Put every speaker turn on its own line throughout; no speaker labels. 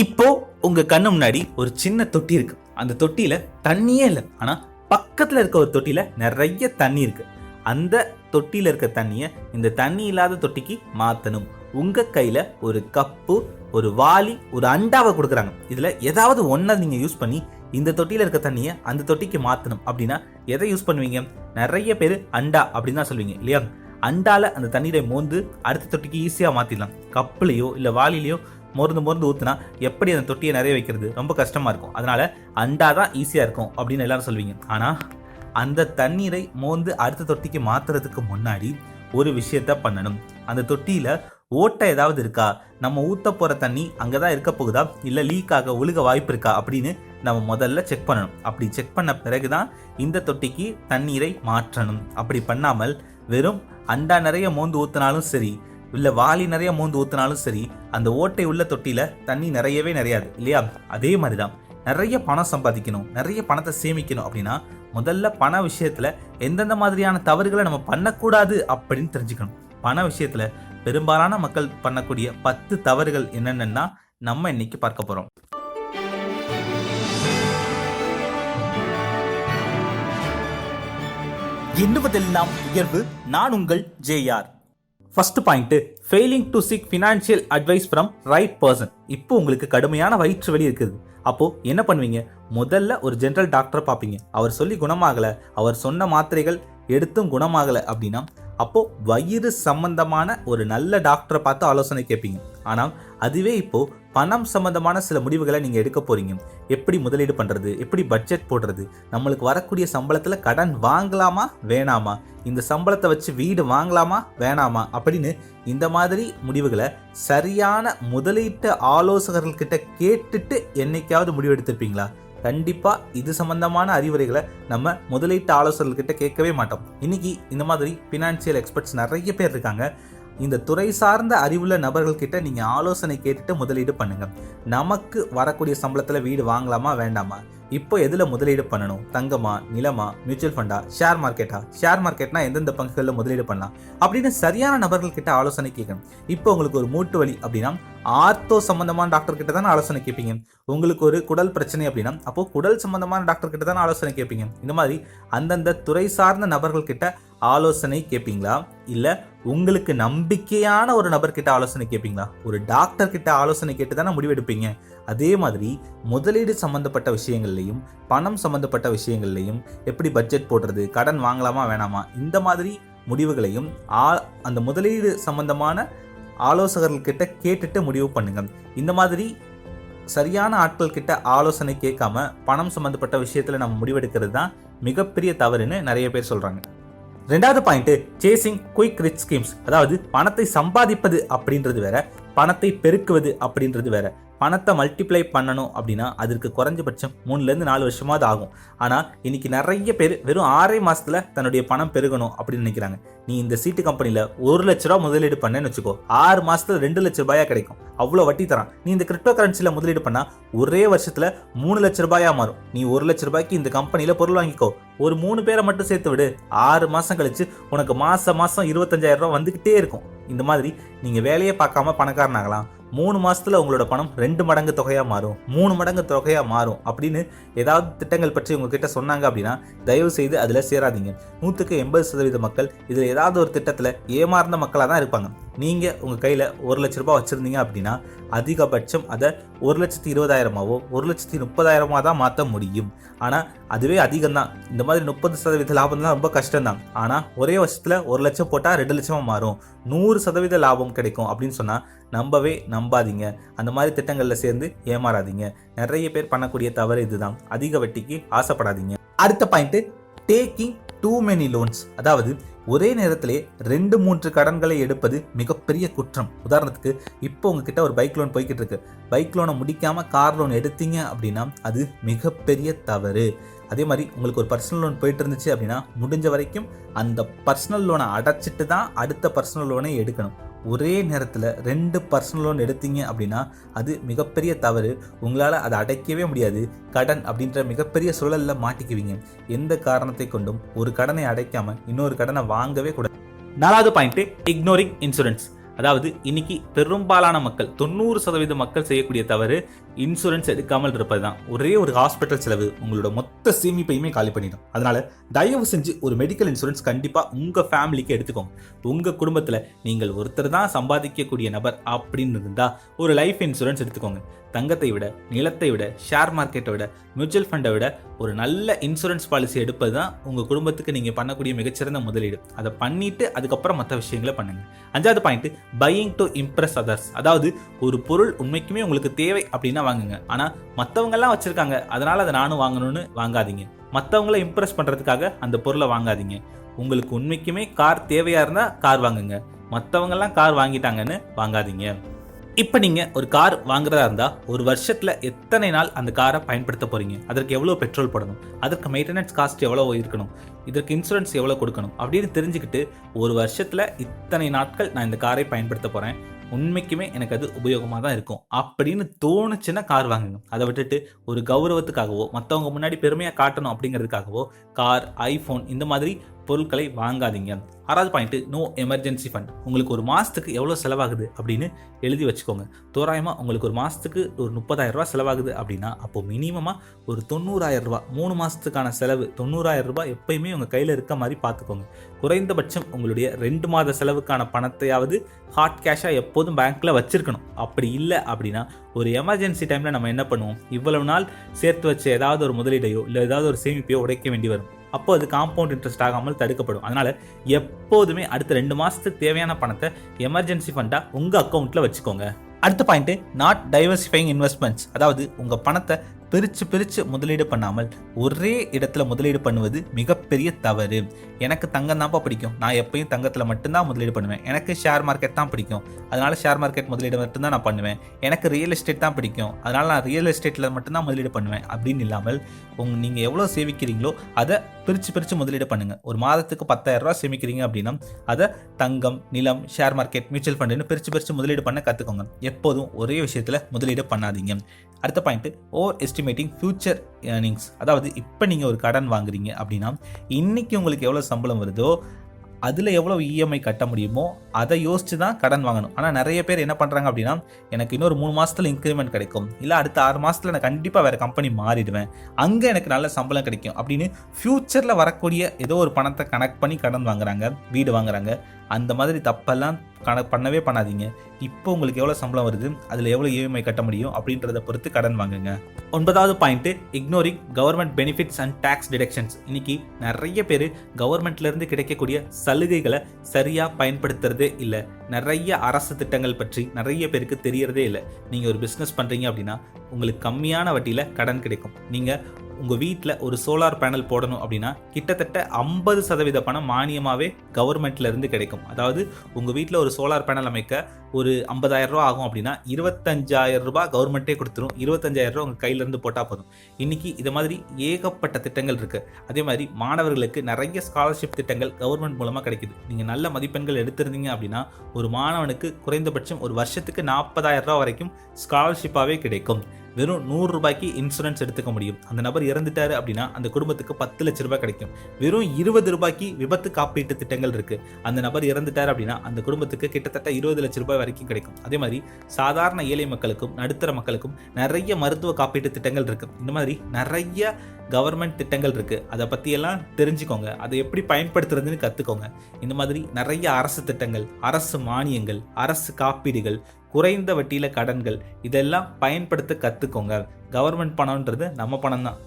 இப்போ உங்க கண்ணு முன்னாடி ஒரு சின்ன தொட்டி இருக்கு. அந்த தொட்டியில தண்ணியே இல்லை. ஆனா பக்கத்துல இருக்க ஒரு தொட்டியில நிறைய தண்ணி இருக்கு. அந்த தொட்டியில இருக்க தண்ணியை இந்த தண்ணி இல்லாத தொட்டிக்கு மாத்தணும். உங்க கையில ஒரு கப்பு ஒரு வாளி ஒரு அண்டாவை கொடுக்குறாங்க. இதுல ஏதாவது ஒன்றை நீங்க யூஸ் பண்ணி இந்த தொட்டியில இருக்க தண்ணியை அந்த தொட்டிக்கு மாத்தணும் அப்படின்னா எதை யூஸ் பண்ணுவீங்க? நிறைய பேர் அண்டா அப்படின்னு தான் சொல்லுவீங்க இல்லையா? அண்டால அந்த தண்ணீரை மோந்து அடுத்த தொட்டிக்கு ஈஸியா மாத்திடலாம். கப்புலையோ இல்ல வாளிலையோ மருந்து மருந்து ஊற்றுனா எப்படி அந்த தொட்டியை நிறைய வைக்கிறது? ரொம்ப கஷ்டமாக இருக்கும். அதனால் அண்டா தான் ஈஸியாக இருக்கும் அப்படின்னு எல்லாரும் சொல்லுவீங்க. ஆனால் அந்த தண்ணீரை மோந்து அடுத்த தொட்டிக்கு மாற்றுறதுக்கு முன்னாடி ஒரு விஷயத்த பண்ணணும். அந்த தொட்டியில் ஓட்டை ஏதாவது இருக்கா? நம்ம ஊற்ற போகிற தண்ணி அங்கதான் இருக்க போகுதா? இல்லை லீக் ஆக ஒழுக வாய்ப்பு இருக்கா? அப்படின்னு நம்ம முதல்ல செக் பண்ணணும். அப்படி செக் பண்ண பிறகு தான் இந்த தொட்டிக்கு தண்ணீரை மாற்றணும். அப்படி பண்ணாமல் வெறும் அண்டா நிறைய மோந்து ஊற்றினாலும் சரி இல்லை வாளி நிறைய மோந்து ஊத்தினாலும் சரி அந்த ஓட்டை உள்ள தொட்டியில தண்ணி நிறையவே நிறையாது இல்லையா? அதே மாதிரி தான் நிறைய பணம் சம்பாதிக்கணும் நிறைய பணத்தை சேமிக்கணும் அப்படின்னா முதல்ல பண விஷயத்துல எந்தெந்த மாதிரியான தவறுகளை நம்ம பண்ணக்கூடாது அப்படின்னு தெரிஞ்சுக்கணும். பண விஷயத்துல பெரும்பாலான மக்கள் பண்ணக்கூடிய பத்து தவறுகள் என்னென்னா நம்ம இன்னைக்கு பார்க்க போறோம். எண்ணுவதெல்லாம் உயர்வு நான் உங்கள் JR first point failing to seek financial advice from right person இப்போ உங்களுக்கு கடுமையான வயிற்று வலி இருக்குது. அப்போ என்ன பண்ணுவீங்க? முதல்ல ஒரு ஜென்ரல் டாக்டரை பார்ப்பீங்க. அவர் சொல்லி குணமாகல அவர் சொன்ன மாத்திரைகள் எடுத்தும் குணமாகல அப்படின்னா அப்போ வயிறு சம்பந்தமான ஒரு நல்ல டாக்டரை பார்த்து ஆலோசனை கேட்பீங்க. ஆனால் அதுவே இப்போ பணம் சம்பந்தமான சில முடிவுகளை நீங்கள் எடுக்க போறீங்க. எப்படி முதலீடு பண்ணுறது எப்படி பட்ஜெட் போடுறது? நம்மளுக்கு வரக்கூடிய சம்பளத்தில் கடன் வாங்கலாமா வேணாமா? இந்த சம்பளத்தை வச்சு வீடு வாங்கலாமா வேணாமா? அப்படின்னு இந்த மாதிரி முடிவுகளை சரியான முதலீட்டு ஆலோசகர்கள்கிட்ட கேட்டுட்டு என்னைக்காவது முடிவு எடுத்திருப்பீங்களா? கண்டிப்பாக இது சம்பந்தமான அறிவுரைகளை நம்ம முதலீட்டு ஆலோசகர்கிட்ட கேட்கவே மாட்டோம். இன்னைக்கு இந்த மாதிரி ஃபினான்சியல் எக்ஸ்பர்ட்ஸ் நிறைய பேர் இருக்காங்க. இந்த துறை சார்ந்த அறிவுள்ள நபர்கள்கிட்ட நீங்கள் ஆலோசனை கேட்டுட்டு முதலீடு பண்ணுங்கள் நமக்கு வரக்கூடிய சம்பளத்தில் வீடு வாங்கலாமா வேண்டாமா? இப்போ எதில் முதலீடு பண்ணணும்? தங்கமா நிலமா மியூச்சுவல் ஃபண்டா ஷேர் மார்க்கெட்டா ஷேர் மார்க்கெட்னா எந்தெந்த பங்குகளில் முதலீடு பண்ணலாம்? அப்படின்னு சரியான நபர்கள்கிட்ட ஆலோசனை கேட்கணும். இப்போ உங்களுக்கு ஒரு மூட்டு வலி அப்படின்னா ஆர்த்தோ சம்பந்தமான டாக்டர் கிட்ட தானே ஆலோசனை கேட்பீங்க. உங்களுக்கு ஒரு குடல் பிரச்சனை அப்படின்னா அப்போ குடல் சம்பந்தமான டாக்டர் கிட்ட தானே ஆலோசனை கேட்பீங்க. இந்த மாதிரி அந்தந்த துறை சார்ந்த நபர்கள்கிட்ட ஆலோசனை கேட்பீங்களா இல்ல உங்களுக்கு நம்பிக்கையான ஒரு நபர்கிட்ட ஆலோசனை கேட்பீங்களா ஒரு டாக்டர் கிட்ட ஆலோசனை கேட்டு தானே முடிவெடுப்பீங்க. அதே மாதிரி முதலீடு சம்பந்தப்பட்ட விஷயங்கள்லையும் பணம் சம்பந்தப்பட்ட விஷயங்கள்லையும் எப்படி பட்ஜெட் போடுறது கடன் வாங்கலாமா வேணாமா இந்த மாதிரி முடிவுகளையும் ஆ- அந்த முதலீடு சம்பந்தமான ஆலோசகர்கள்கிட்ட கேட்டுட்டு முடிவு பண்ணுங்க. இந்த மாதிரி சரியான ஆட்கள் கிட்ட ஆலோசனை கேட்காம பணம் சம்மந்தப்பட்ட விஷயத்தில் நம்ம முடிவெடுக்கிறது தான் மிகப்பெரிய தவறுன்னு நிறைய பேர் சொல்கிறாங்க ரெண்டாவது point chasing quick rich schemes அதாவது பணத்தை சம்பாதிப்பது அப்படின்றது வேற பணத்தை பெருக்குவது அப்படின்றது வேற. பணத்தை மல்டிப்ளை பண்ணணும் அப்படின்னா அதற்கு குறைஞ்சபட்சம் மூணுலேருந்து நாலு வருஷமாவது ஆகும். ஆனால் இன்னைக்கு நிறைய பேர் வெறும் ஆறே மாதத்தில் தன்னுடைய பணம் பெருகணும் அப்படின்னு நினைக்கிறாங்க. நீ இந்த சீட்டு கம்பெனியில் ஒரு லட்ச ரூபா முதலீடு பண்ணேன்னு வச்சுக்கோ ஆறு மாதத்தில் ரெண்டு லட்ச ரூபாயா கிடைக்கும். அவ்வளோ வட்டி தரான். நீ இந்த கிரிப்டோ கரன்சியில் முதலீடு பண்ணால் ஒரே வருஷத்தில் மூணு லட்ச ரூபாயாக மாறும். நீ ஒரு லட்ச ரூபாய்க்கு இந்த கம்பெனியில் பொருள் வாங்கிக்கோ. ஒரு மூணு பேரை மட்டும் சேர்த்து விடு. ஆறு மாதம் கழிச்சு உனக்கு மாதம் மாதம் இருபத்தஞ்சாயிரம் ரூபா வந்துக்கிட்டே இருக்கும். இந்த மாதிரி நீங்கள் வேலையே பார்க்காம பணக்காரனாகலாம். மூணு மாசத்துல உங்களோட பணம் ரெண்டு மடங்கு தொகையா மாறும். மூணு மடங்கு தொகையா மாறும் அப்படின்னு ஏதாவது திட்டங்கள் பற்றி உங்ககிட்ட சொன்னாங்க அப்படின்னா தயவு செய்து அதுல சேராதீங்க. நூற்றுக்கு எண்பது சதவீத மக்கள் இதுல ஏதாவது ஒரு திட்டத்துல ஏமாறுந்த மக்களாக தான் இருப்பாங்க. நீங்கள் உங்கள் கையில் ஒரு லட்ச ரூபாய் வச்சுருந்தீங்க அப்படின்னா அதிகபட்சம் அதை ஒரு லட்சத்தி இருபதாயிரமாவோ ஒரு லட்சத்தி முப்பதாயிரமாக தான் மாற்ற முடியும். ஆனால் அதுவே அதிகம் தான் இந்த மாதிரி முப்பது சதவீத லாபம் தான் ரொம்ப கஷ்டம் தான் ஆனால் ஒரே வருஷத்தில் ஒரு லட்சம் போட்டால் ரெண்டு லட்சமாக மாறும். நூறு சதவீத லாபம் கிடைக்கும் அப்படின்னு சொன்னால் நம்பவே நம்பாதீங்க. அந்த மாதிரி திட்டங்களில் சேர்ந்து ஏமாறாதீங்க. நிறைய பேர் பண்ணக்கூடிய தவறு இதுதான். அதிக வட்டிக்கு ஆசைப்படாதீங்க. அடுத்த point taking too many loans அதாவது ஒரே நேரத்திலே ரெண்டு மூன்று கடன்களை எடுப்பது மிகப்பெரிய குற்றம். உதாரணத்துக்கு இப்போ உங்ககிட்ட ஒரு பைக் லோன் போய்கிட்டு இருக்கு பைக் லோனை முடிக்காம கார் லோன் எடுத்தீங்க அப்படின்னா அது மிகப்பெரிய தவறு. அதே மாதிரி உங்களுக்கு ஒரு பர்சனல் லோன் போயிட்டு இருந்துச்சு அப்படின்னா முடிஞ்ச வரைக்கும் அந்த பர்சனல் லோனை அடைச்சிட்டு தான் அடுத்த பர்சனல் லோனை எடுக்கணும். ஒரே நேரத்தில் ரெண்டு பர்சனல் லோன் எடுத்தீங்க அப்படின்னா அது மிகப்பெரிய தவறு. உங்களால் அதை அடைக்கவே முடியாது. கடன் அப்படின்ற மிகப்பெரிய சூழலில் மாட்டிக்குவீங்க. எந்த காரணத்தை கொண்டும் ஒரு கடனை அடைக்காமல் இன்னொரு கடனை வாங்கவே கூடாது. நாலாவது பாயிண்ட்டு இக்னோரிங் இன்சூரன்ஸ் அதாவது இன்னைக்கு பெரும்பாலான மக்கள் தொண்ணூறு சதவீத மக்கள் செய்யக்கூடிய தவறு இன்சூரன்ஸ் எடுக்காமல் இருப்பது தான் ஒரே ஒரு ஹாஸ்பிட்டல் செலவு உங்களோட மொத்த சேமிப்பையுமே காலி பண்ணிடும். அதனால தயவு செஞ்சு ஒரு மெடிக்கல் இன்சூரன்ஸ் கண்டிப்பாக உங்கள் ஃபேமிலிக்கு எடுத்துக்கோங்க. உங்கள் குடும்பத்தில் நீங்கள் ஒருத்தர் தான் சம்பாதிக்கக்கூடிய நபர் அப்படின்னு இருந்தால் ஒரு லைஃப் இன்சூரன்ஸ் எடுத்துக்கோங்க. தங்கத்தை விட நிலத்தை விட ஷேர் மார்க்கெட்டை விட மியூச்சுவல் ஃபண்டை விட ஒரு நல்ல இன்சூரன்ஸ் பாலிசி எடுப்பது தான் உங்கள் குடும்பத்துக்கு நீங்கள் பண்ணக்கூடிய மிகச்சிறந்த முதலீடு. அதை பண்ணிட்டு அதுக்கப்புறம் மற்ற விஷயங்களை பண்ணுங்க. அஞ்சாவது point buying to impress others அதாவது ஒரு பொருள் உண்மைக்குமே உங்களுக்கு தேவை அப்படின்னா வாங்குங்க. ஆனால் மற்றவங்கெல்லாம் வச்சுருக்காங்க. அதனால் அதை நானும் வாங்கணும்னு வாங்காதீங்க. மற்றவங்கள இம்ப்ரெஸ் பண்ணுறதுக்காக அந்த பொருளை வாங்காதீங்க. உங்களுக்கு உண்மைக்குமே கார் தேவையாக இருந்தால் கார் வாங்குங்க. மற்றவங்கெல்லாம் கார் வாங்கிட்டாங்கன்னு வாங்காதீங்க. இப்போ நீங்கள் ஒரு கார் வாங்குறதா இருந்தால் ஒரு வருஷத்தில் எத்தனை நாள் அந்த காரை பயன்படுத்த போகிறீங்க அதற்கு எவ்வளோ பெட்ரோல் போடணும்? அதற்கு மெயின்டெனன்ஸ் காஸ்ட் எவ்வளோ இருக்கணும்? இதற்கு இன்சூரன்ஸ் எவ்வளோ கொடுக்கணும்? அப்படின்னு தெரிஞ்சுக்கிட்டு ஒரு வருஷத்தில் இத்தனை நாட்கள் நான் இந்த காரை பயன்படுத்த போகிறேன் உண்மைக்குமே எனக்கு அது உபயோகமாக தான் இருக்கும். அப்படின்னு தோணுச்சுன்னா கார் வாங்குங்க. அதை விட்டுட்டு ஒரு கௌரவத்துக்காகவோ மற்றவங்க முன்னாடி பெருமையாக காட்டணும் அப்படிங்கிறதுக்காகவோ கார் ஐஃபோன் இந்த மாதிரி பொருட்களை வாங்காதீங்க. ஆறாவது பாயிண்ட் நோ எமர்ஜென்சி ஃபண்ட் உங்களுக்கு ஒரு மாதத்துக்கு எவ்வளோ செலவாகுது அப்படின்னு எழுதி வச்சுக்கோங்க. தோராயமாக உங்களுக்கு ஒரு மாதத்துக்கு ஒரு முப்பதாயிரம் ரூபாய் செலவாகுது அப்படின்னா அப்போது மினிமமாக ஒரு தொண்ணூறாயிரம் ரூபாய் மூணு மாதத்துக்கான செலவு தொண்ணூறாயிரம் ரூபாய் எப்பயுமே உங்கள் கையில் இருக்க மாதிரி பார்த்துக்கோங்க. குறைந்தபட்சம் உங்களுடைய ரெண்டு மாத செலவுக்கான பணத்தையாவது ஹாட் கேஷாக எப்போதும் பேங்க்கில் வச்சுருக்கணும். அப்படி இல்லை அப்படின்னா ஒரு எமர்ஜென்சி டைமில் நம்ம என்ன பண்ணுவோம்? இவ்வளவு நாள் சேர்த்து வச்ச ஏதாவது ஒரு முதலீடையோ இல்லை ஏதாவது ஒரு சேமிப்பையோ உடைக்க வேண்டி வரும். அப்போ அது காம்பவுண்ட் இன்ட்ரெஸ்ட் ஆகாமல் தடுக்கப்படும். அதனால எப்போதுமே அடுத்த ரெண்டு மாசத்துக்கு தேவையான பணத்தை எமர்ஜென்சி ஃபண்டாக உங்க அக்கௌண்ட்ல வச்சுக்கோங்க. அடுத்த பாயிண்ட் நாட் டைவர்சிஃபைங் இன்வெஸ்ட்மெண்ட்ஸ் அதாவது உங்க பணத்தை பிரித்து பிரித்து முதலீடு பண்ணாமல் ஒரே இடத்துல முதலீடு பண்ணுவது மிகப்பெரிய தவறு. எனக்கு தங்கம் தான்ப்பா பிடிக்கும். நான் எப்பயும் தங்கத்தில் மட்டும்தான் முதலீடு பண்ணுவேன். எனக்கு ஷேர் மார்க்கெட் தான் பிடிக்கும். அதனால் ஷேர் மார்க்கெட் முதலீடு மட்டும்தான் நான் பண்ணுவேன். எனக்கு ரியல் எஸ்டேட் தான் பிடிக்கும். அதனால் நான் ரியல் எஸ்டேட்டில் மட்டும்தான் முதலீடு பண்ணுவேன். அப்படின்னு இல்லாமல் உங் நீங்கள் எவ்வளோ சேமிக்கிறீங்களோ அதை பிரித்து பிரித்து முதலீடு பண்ணுங்கள் ஒரு மாதத்துக்கு பத்தாயிரம் சேமிக்கிறீங்க அப்படின்னா அதை தங்கம் நிலம் ஷேர் மார்க்கெட் மியூச்சுவல் ஃபண்டுன்னு பிரித்து பிரித்து முதலீடு பண்ண கற்றுக்கோங்க எப்போதும் ஒரே விஷயத்தில் முதலீடு பண்ணாதீங்க. அடுத்த point overestimating future earnings அதாவது இப்போ நீங்கள் ஒரு கடன் வாங்குறீங்க அப்படின்னா இன்னைக்கு உங்களுக்கு எவ்வளோ சம்பளம் வருதோ அதில் எவ்வளோ இஎம்ஐ கட்ட முடியுமோ அதை யோசித்து தான் கடன் வாங்கணும். ஆனால் நிறைய பேர் என்ன பண்ணுறாங்க அப்படின்னா எனக்கு இன்னொரு மூணு மாதத்தில் இன்க்ரிமெண்ட் கிடைக்கும். இல்லை அடுத்த ஆறு மாதத்தில் நான் கண்டிப்பாக வேறு கம்பெனி மாறிடுவேன். அங்கே எனக்கு நல்ல சம்பளம் கிடைக்கும் அப்படின்னு ஃப்யூச்சரில் வரக்கூடிய ஏதோ ஒரு பணத்தை கனெக்ட் பண்ணி கடன் வாங்குறாங்க வீடு வாங்குறாங்க. அந்த மாதிரி தப்பெல்லாம் கண பண்ணவே பண்ணாதீங்க. இப்போ உங்களுக்கு எவ்வளோ சம்பளம் வருது அதில் எவ்வளோ இஎம்ஐ கட்ட முடியும் அப்படின்றத பொறுத்து கடன் வாங்குங்க. ஒன்பதாவது point ignoring government benefits and tax deductions இன்னைக்கு நிறைய பேர் கவர்மெண்ட்லேருந்து கிடைக்கக்கூடிய சலுகைகளை சரியாக பயன்படுத்துறதே இல்லை. நிறைய அரசு திட்டங்கள் பற்றி நிறைய பேருக்கு தெரியறதே இல்லை. நீங்கள் ஒரு பிஸ்னஸ் பண்ணுறீங்க அப்படின்னா உங்களுக்கு கம்மியான வட்டியில் கடன் கிடைக்கும். நீங்கள் உங்கள் வீட்டில் ஒரு சோலார் பேனல் போடணும் அப்படின்னா கிட்டத்தட்ட ஐம்பது சதவீத பணம் மானியமாகவே கவர்மெண்ட்லேருந்து கிடைக்கும். அதாவது உங்கள் வீட்டில் ஒரு சோலார் பேனல் அமைக்க ஒரு ஐம்பதாயிரம் ரூபா ஆகும் அப்படின்னா இருபத்தஞ்சாயிரம் ரூபாய் கவர்மெண்ட்டே கொடுத்துரும். இருபத்தஞ்சாயிரம் ரூபா உங்கள் கையிலேருந்து போட்டால் போதும். இன்றைக்கி இது மாதிரி ஏகப்பட்ட திட்டங்கள் இருக்குது அதே மாதிரி மாணவர்களுக்கு நிறைய ஸ்காலர்ஷிப் திட்டங்கள் கவர்மெண்ட் மூலமாக கிடைக்குது. நீங்கள் நல்ல மதிப்பெண்கள் எடுத்திருந்தீங்க அப்படின்னா ஒரு மாணவனுக்கு குறைந்தபட்சம் ஒரு வருஷத்துக்கு நாற்பதாயிரம் ரூபா வரைக்கும் ஸ்காலர்ஷிப்பாகவே கிடைக்கும். வெறும் நூறு ரூபாய்க்கு இன்சூரன்ஸ் எடுத்துக்க முடியும். அந்த நபர் இறந்துட்டாரு அப்படின்னா அந்த குடும்பத்துக்கு பத்து லட்ச ரூபாய் கிடைக்கும். வெறும் இருபது ரூபாய்க்கு விபத்து காப்பீட்டு திட்டங்கள் இருக்கு. அந்த நபர் இறந்துட்டார் அப்படின்னா அந்த குடும்பத்துக்கு கிட்டத்தட்ட இருபது லட்ச ரூபாய் வரைக்கும் கிடைக்கும். அதே மாதிரி சாதாரண ஏழை மக்களுக்கும் நடுத்தர மக்களுக்கும் நிறைய மருத்துவ காப்பீட்டு திட்டங்கள் இருக்கு. இந்த மாதிரி நிறைய கவர்மெண்ட் திட்டங்கள் இருக்கு. அதை பற்றியெல்லாம் தெரிஞ்சுக்கோங்க. அதை எப்படி பயன்படுத்துறதுன்னு கற்றுக்கோங்க இந்த மாதிரி நிறைய அரசு திட்டங்கள் அரசு மானியங்கள் அரசு காப்பீடுகள் குறைந்த வட்டியில் கடன்கள் இதெல்லாம் பயன்படுத்த கற்றுக்கோங்க கவர்மெண்ட் பணம்ன்றது நம்ம பணம் தான்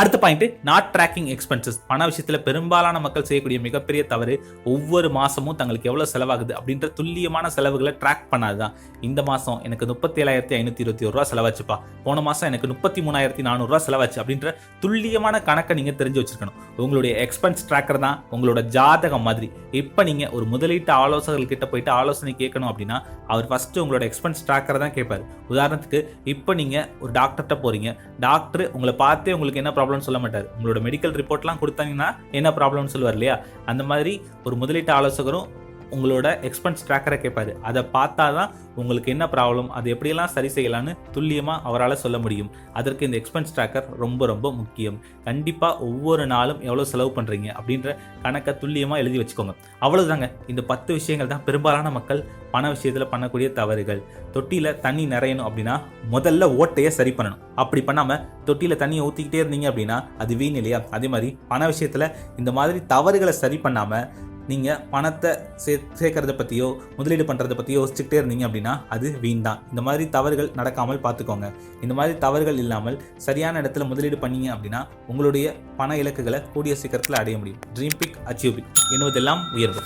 அடுத்த பாயிண்ட் நாட் ட்ராக்கிங் எக்ஸ்பென்சஸ் பண விஷயத்தில் பெரும்பாலான மக்கள் செய்யக்கூடிய மிகப்பெரிய தவறு ஒவ்வொரு மாதமும் தங்களுக்கு எவ்வளோ செலவாகுது அப்படின்ற துல்லியமான செலவுகளை ட்ராக் பண்ணாதுதான். இந்த மாதம் எனக்கு முப்பத்தி ஏழாயிரத்தி ஐநூற்றி இருபத்தி ஒரு ரூபா செலவாச்சுப்பா. போன மாதம் எனக்கு முப்பத்தி மூணாயிரத்தி நானூறுரூவா செலவாச்சு அப்படின்ற துல்லியமான கணக்கை நீங்கள் தெரிஞ்சு வச்சிருக்கணும். உங்களுடைய எக்ஸ்பென்ஸ் ட்ராக்கர் தான் உங்களோட ஜாதகம் மாதிரி. இப்போ நீங்கள் ஒரு முதலீட்டு ஆலோசகர்கிட்ட போயிட்டு ஆலோசனை கேட்கணும் அப்படின்னா அவர் ஃபஸ்ட்டு உங்களோட எக்ஸ்பென்ஸ் ட்ராக்கரை தான் கேட்பாரு. உதாரணத்துக்கு இப்போ நீங்கள் ஒரு டாக்டர்கிட்ட போகிறீங்க டாக்டர் உங்களை பார்த்தே உங்களுக்கு என்ன ப்ராப்ளம் சொல்ல மாட்டார். உங்களோட மெடிக்கல் ரிப்போர்ட்லாம் கொடுத்தாங்கன்னா என்ன ப்ராப்ளம்னு சொல்லுவார் இல்லையா? அந்த மாதிரி ஒரு முதலீட்டு ஆலோசகரும் உங்களோட எக்ஸ்பென்ஸ் ட்ராக்கரை கேட்பாரு அதை பார்த்தா தான் உங்களுக்கு என்ன ப்ராப்ளம் அது எப்படியெல்லாம் சரி செய்யலாம்னு துல்லியமாக அவரால் சொல்ல முடியும். அதற்கு இந்த எக்ஸ்பென்ஸ் ட்ராக்கர் ரொம்ப ரொம்ப முக்கியம். கண்டிப்பாக ஒவ்வொரு நாளும் எவ்வளோ செலவு பண்ணுறீங்க அப்படின்ற கணக்கை துல்லியமாக எழுதி வச்சுக்கோங்க. அவ்வளோதாங்க இந்த பத்து விஷயங்கள் தான் பெரும்பாலான மக்கள் பண விஷயத்தில் பண்ணக்கூடிய தவறுகள். தொட்டியில் தண்ணி நிறையணும் அப்படின்னா முதல்ல ஓட்டையை சரி பண்ணணும். அப்படி பண்ணாமல் தொட்டியில் தண்ணியை ஊற்றிக்கிட்டே இருந்தீங்க அப்படின்னா அது வீண் இல்லையா? அதே மாதிரி பண விஷயத்தில் இந்த மாதிரி தவறுகளை சரி பண்ணாமல் நீங்கள் பணத்தை சே சேர்க்கறத பற்றியோ முதலீடு பண்ணுறத பற்றியோ யோசிச்சுக்கிட்டே இருந்தீங்க அப்படின்னா அது வீண் தான் இந்த மாதிரி தவறுகள் நடக்காமல் பார்த்துக்கோங்க. இந்த மாதிரி தவறுகள் இல்லாமல் சரியான இடத்துல முதலீடு பண்ணீங்க அப்படின்னா உங்களுடைய பண இலக்குகளை கூடிய சீக்கிரத்தில் அடைய முடியும். ட்ரீம் பிக் அச்சீவ் பிக் என்பதெல்லாம் உயர்வு.